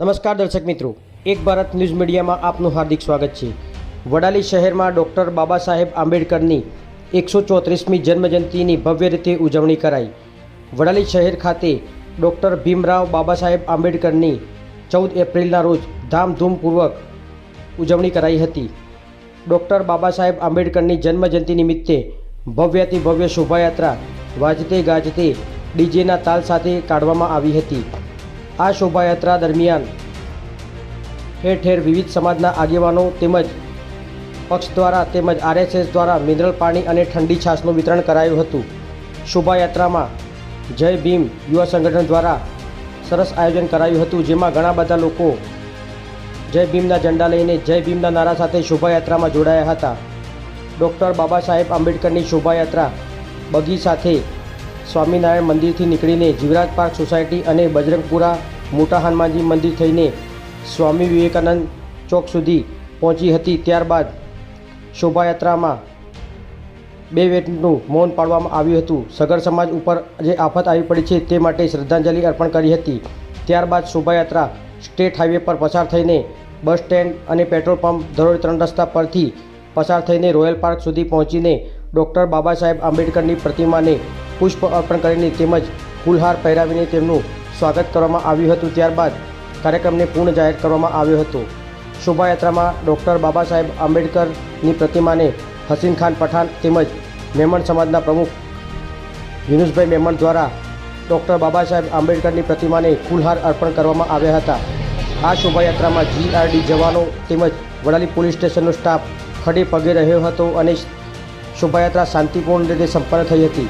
નમસ્કાર દર્શક મિત્રો, એક ભારત ન્યૂઝ મીડિયામાં આપનું હાર્દિક સ્વાગત છે. વડાલી શહેરમાં ડૉક્ટર બાબા સાહેબ આંબેડકરની એકસો ચોત્રીસમી જન્મજયંતિની ભવ્ય રીતે ઉજવણી કરાઈ. વડાલી શહેર ખાતે ડૉક્ટર ભીમરાવ બાબા સાહેબ આંબેડકરની ચૌદ એપ્રિલના રોજ ધામધૂમપૂર્વક ઉજવણી કરાઈ હતી. ડૉક્ટર બાબા સાહેબ આંબેડકરની જન્મજયંતિ નિમિત્તે ભવ્યથી ભવ્ય શોભાયાત્રા વાજતે ગાજતે ડીજેના તાલ સાથે કાઢવામાં આવી હતી. આ શોભાયાત્રા દરમિયાન ઠેર ઠેર વિવિધ સમાજના આગેવાનો તેમજ પક્ષ દ્વારા તેમજ આરએસએસ દ્વારા મિનરલ પાણી અને ઠંડી છાશનું વિતરણ કરાયું હતું. શોભાયાત્રામાં જય ભીમ યુવા સંગઠન દ્વારા સરસ આયોજન કરાયું હતું, જેમાં ઘણા બધા લોકો જય ભીમના ઝંડા લઈને જય ભીમના નારા સાથે શોભાયાત્રામાં જોડાયા હતા. ડૉક્ટર બાબા સાહેબ આંબેડકરની શોભાયાત્રા બગી સાથે સ્વામિનારાયણ મંદિરથી નીકળીને જીવરાજ પાર્ક સોસાયટી અને બજરંગપુરા મોટા હનુમાનજી મંદિર થઈને સ્વામી વિવેકાનંદ ચોક સુધી પહોંચી હતી. ત્યારબાદ શોભાયાત્રામાં બે વેટનું મૌન પાડવામાં આવ્યું હતું. સગર સમાજ ઉપર જે આફત આવી પડી છે તે માટે શ્રદ્ધાંજલિ અર્પણ કરી હતી. ત્યારબાદ શોભાયાત્રા સ્ટેટ હાઈવે પર પસાર થઈને બસ સ્ટેન્ડ અને પેટ્રોલ પંપ ધરોડ ત્રણ રસ્તા પરથી પસાર થઈને રોયલ પાર્ક સુધી પહોંચીને ડૉક્ટર બાબા સાહેબ આંબેડકરની પ્રતિમાને પુષ્પ અર્પણ કરીને તેમજ ફૂલહાર પહેરાવીને તેમનું સ્વાગત કરવામાં આવ્યું હતું. ત્યારબાદ કાર્યક્રમને પૂર્ણ જાહેર કરવામાં આવ્યો હતો. શોભાયાત્રામાં ડૉક્ટર બાબા સાહેબ આંબેડકરની પ્રતિમાને હસીન ખાન પઠાણ તેમજ મેમણ સમાજના પ્રમુખ યુનુસભાઈ મેમણ દ્વારા ડૉક્ટર બાબા સાહેબ આંબેડકરની પ્રતિમાને ફૂલહાર અર્પણ કરવામાં આવ્યા હતા. આ શોભાયાત્રામાં જીઆરડી જવાનો તેમજ વડાલી પોલીસ સ્ટેશનનો સ્ટાફ ખડે પગે રહ્યો હતો અને શોભાયાત્રા શાંતિપૂર્ણ રીતે સંપન્ન થઈ હતી.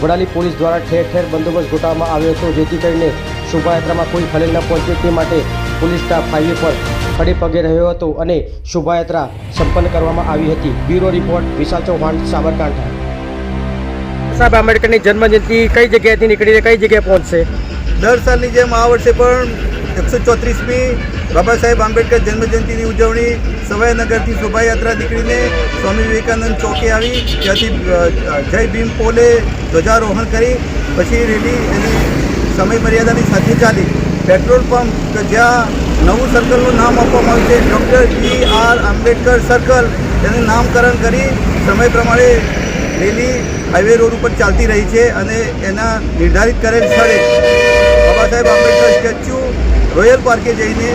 વડાલી પોલીસ દ્વારા ઠેર ઠેર બંદોબસ્ત ગોઠવવામાં આવ્યો હતો જેથી કરીને શોભાયાત્રામાં કોઈ ખલેલ ન પહોંચે તે માટે પોલીસ સ્ટાફ હાઈવે પર ખડે પગે રહ્યો હતો અને શોભાયાત્રા સંપન્ન કરવામાં આવી હતી. Bureau report Vishal Chauhan Sabarkantha. સાહેબ આંબેડકરની જન્મજયંતિ કઈ જગ્યાએથી નીકળીને કઈ જગ્યાએ પહોંચશે? દર સાલની જેમ આ વર્ષે પણ એકસો ચોત્રીસમી બાબા સાહેબ આંબેડકર જન્મજયંતિની ઉજવણી સવાઈનગરથી શોભાયાત્રા નીકળીને સ્વામી વિવેકાનંદ ચોકે આવી. ત્યાંથી જય ભીમ પોલે ધ્વજારોહણ કરી. પછી રેલી એની સમય મર્યાદાની સાથે ચાલી. પેટ્રોલ પંપ કે જ્યાં નવું સર્કલનું નામ આપવામાં આવ્યું છે, doctor T R Ambedkar circle. તેનું નામકરણ કરી સમય પ્રમાણે રેલી હાઈવે રોડ ઉપર ચાલતી રહી છે અને એના નિર્ધારિત કરેલ સ્થળે બાબા સાહેબ આંબેડકર સ્ટેચ્યુ રોયલ પાર્કે જઈને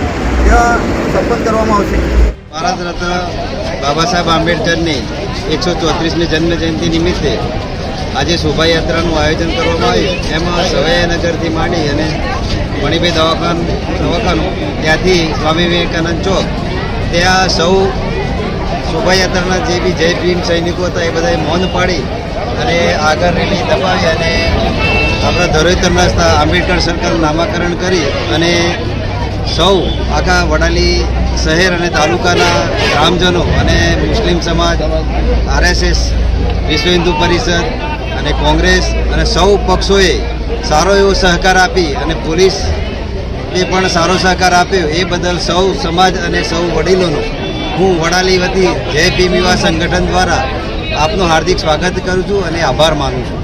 ત્યાં સંપન્ન કરવામાં આવશે. ભારત રત્ન બાબા સાહેબ આંબેડકરની એકસો ચોત્રીસમી જન્મજયંતિ નિમિત્તે આજે શોભાયાત્રાનું આયોજન કરવામાં આવ્યું. એમાં સવાઈનગરથી માંડી અને મણિભાઈ દવાખાન દવાખાનું, ત્યાંથી સ્વામી વિવેકાનંદ ચોક, ત્યાં સૌ શોભાયાત્રાના જે બી જય ભીમ સૈનિકો હતા એ બધાએ મૌન પાડી અને આગળ રેલી દબાવી અને આપણા ધરોઈતરના આંબેડકર સરકાર નામાકરણ કરી અને સૌ આખા વડાલી શહેર અને તાલુકાના ગ્રામજનો અને મુસ્લિમ સમાજ, આરએસએસ, વિશ્વ હિન્દુ પરિષદ અને કોંગ્રેસ અને સૌ પક્ષોએ સારો એવો સહકાર આપી અને પોલીસ એ પણ સારો સહકાર આપ્યો. એ બદલ સૌ સમાજ અને સૌ વડીલોનો હું વડાલી વતી જય ભીમ સંગઠન દ્વારા આપનું હાર્દિક સ્વાગત કરું છું અને આભાર માનું છું.